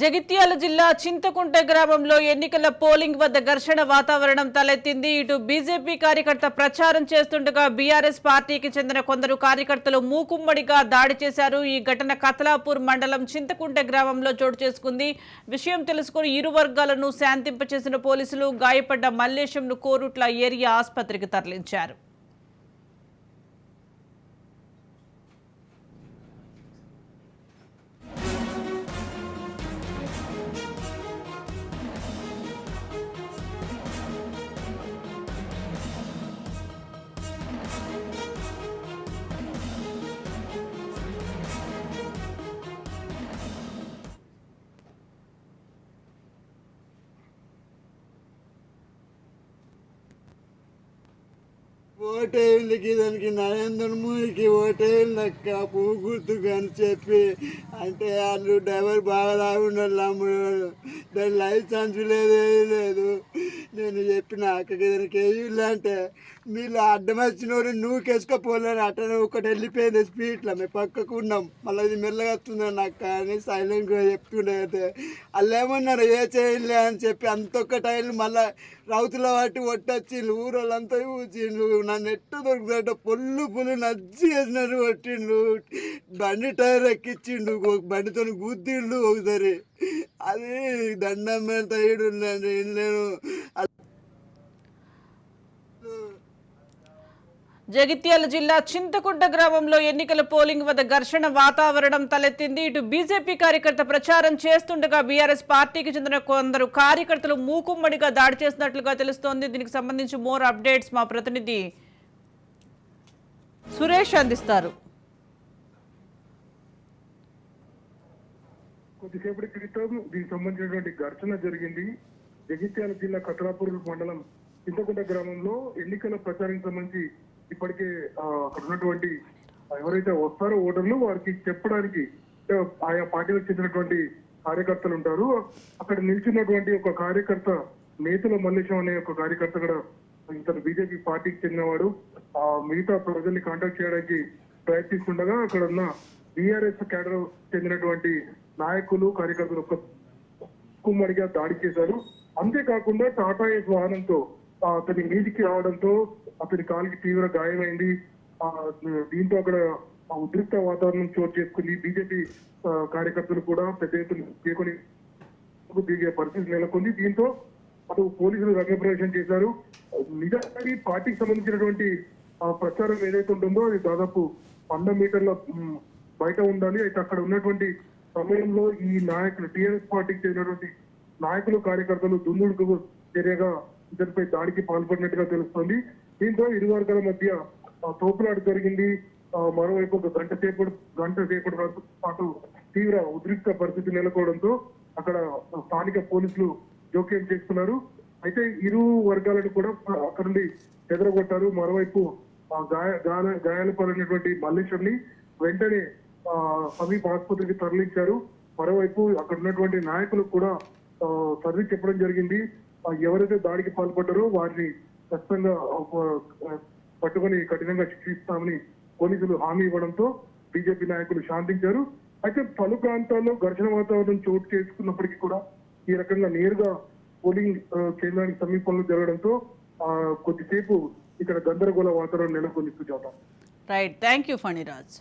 జగిత్యాల జిల్లా చింతకుంట గ్రామంలో ఎన్నికల పోలింగ్ వద్ద ఘర్షణ వాతావరణం తలెత్తింది. ఇటు బీజేపీ కార్యకర్త ప్రచారం చేస్తుండగా బీఆర్ఎస్ పార్టీకి చెందిన కొందరు కార్యకర్తలు మూకుమ్మడిగా దాడి చేశారు. ఈ ఘటన కతలాపూర్ మండలం చింతకుంట గ్రామంలో చోటు చేసుకుంది. విషయం తెలుసుకుని ఇరు వర్గాలను శాంతింపచేసిన పోలీసులు గాయపడ్డ మల్లేశంను కోరుట్ల ఏరియా ఆసుపత్రికి తరలించారు. ఓటేళ్ళకి దానికి నరేంద్ర మోడీకి ఓటేళ్ళక్క పువ్వు గుర్తుకు అని చెప్పి అంటే వాళ్ళు డ్రైవర్ బాగా లాగుండాలి అమ్ముడు దాని లైసెన్స్ లేదు లేదు. నేను చెప్పిన అక్కడికి దానికి వేయాలి అంటే మీరు అడ్డం వచ్చినోడు నువ్వు కేసుకపోలేని అట్లనే ఒకటి వెళ్ళిపోయింది స్పీడ్లో. మేము పక్కకు ఉన్నాం. మళ్ళీ ఇది మెల్లగా వస్తుందని నాకు అని సైలెంట్గా చెప్తుండే అయితే వాళ్ళు ఏమన్నారు? ఏ చేయలే? అని చెప్పి అంత ఒక్క టైం మళ్ళీ రౌతుల వాటి ఒట్టొచ్చిండ్రు ఊరోళ్ళంతా ఊచిండ్రు నన్ను ఎట్టు దొరుకుతుంటే పొల్లు పుల్లు నజ్జి వేసినారు కొట్టిండు. బండి టైర్ ఎక్కిచ్చిండు ఒక బండితో గుద్దిండు ఒకసారి. అది దండం మీద ఏడు నేను జగిత్యాల జిల్లా చింతకుంట గ్రామంలో ఎన్నికల పోలింగ్ వద్ద ఘర్షణ వాతావరణం తలెత్తింది. ఇటు బీజేపీ కార్యకర్త ప్రచారం చేస్తుండగా బీఆర్ఎస్ పార్టీకి చెందిన కొందరు కార్యకర్తలు మూకుమ్మడిగా దాడి చేసినట్లుగా తెలుస్తోంది. దీనికి సంబంధించి మోర్ అప్డేట్స్ మా ప్రతినిధి సురేష్ అందిస్తారు. కొద్దిసేపటి క్రితం దీనికి సంబంధించినటువంటి ఘర్షణ జరిగింది. జగిత్యాల జిల్లా కత్రాపూర్ మండలం చింతకుంట గ్రామంలో ఎన్నికల ప్రచారానికి సంబంధించి ఇప్పటికే అక్కడ ఉన్నటువంటి ఎవరైతే వస్తారో ఓటర్లు వారికి చెప్పడానికి ఆయా పార్టీలకు చెందినటువంటి కార్యకర్తలు ఉంటారు. అక్కడ నిల్చున్నటువంటి ఒక కార్యకర్త నేతల మల్లేశం అనే ఒక కార్యకర్త కూడా ఇతను బీజేపీ పార్టీకి చెందినవాడు. ఆ మిగతా ప్రజల్ని కాంటాక్ట్ చేయడానికి ప్రయత్నిస్తుండగా అక్కడ ఉన్న బీఆర్ఎస్ కేడర్ చెందినటువంటి నాయకులు కార్యకర్తలు ఒక కుమ్మడిగా దాడి చేశారు. అంతేకాకుండా టాటా ఎస్ వాహనంతో అతని మీదికి రావడంతో అతడి కాలికి తీవ్ర గాయమైంది. ఆ, దీంతో అక్కడ ఆ ఉద్రిక్త వాతావరణం చోటు చేసుకుంది బీజేపీ కార్యకర్తలు కూడా పెద్ద ఎత్తున చేకొని దిగే పరిస్థితి నెలకొంది. దీంతో అటు పోలీసులు రంగప్రవేశం చేశారు. నిజానికి పార్టీకి సంబంధించినటువంటి ఆ ప్రచారం ఏదైతే ఉంటుందో అది దాదాపు వంద మీటర్ల బయట ఉండాలి. అయితే అక్కడ ఉన్నటువంటి సమయంలో ఈ నాయకులు టీఆర్ఎస్ పార్టీకి చెందినటువంటి నాయకులు కార్యకర్తలు దుందుడుకు చర్యగా ఇతనిపై దాడికి పాల్పడినట్టుగా తెలుస్తోంది. దీంతో ఇరు వర్గాల మధ్య తోపులాట జరిగింది. మరోవైపు ఒక గంట సేపటి గంట సేపటి పాటు తీవ్ర ఉద్రిక్త పరిస్థితి నెలకోవడంతో అక్కడ స్థానిక పోలీసులు జోక్యం చేస్తున్నారు అయితే ఇరు వర్గాలను కూడా అక్కడ నుండి ఎదరగొట్టారు మరోవైపు గాయాల గాయాలు పడినటువంటి మల్లేశ్వరిని వెంటనే సమీప ఆసుపత్రికి తరలించారు. మరోవైపు అక్కడ ఉన్నటువంటి నాయకులు కూడా సర్వీస్ చెప్పడం జరిగింది. ఎవరైతే దాడికి పాల్పడ్డారో వారిని ఖచ్చితంగా పట్టుకొని కఠినంగా శిక్షిస్తామని పోలీసులు హామీ ఇవ్వడంతో బీజేపీ నాయకులు శాంతించారు. అయితే పలు ప్రాంతాల్లో ఘర్షణ వాతావరణం చోటు చేసుకున్నప్పటికీ కూడా ఈ రకంగా నేరుగా పోలింగ్ కేంద్రానికి సమీపంలో జరగడంతో కొద్దిసేపు ఇక్కడ గందరగోళ వాతావరణం నెలకొంది Sujatha. Right thank you Phaniraj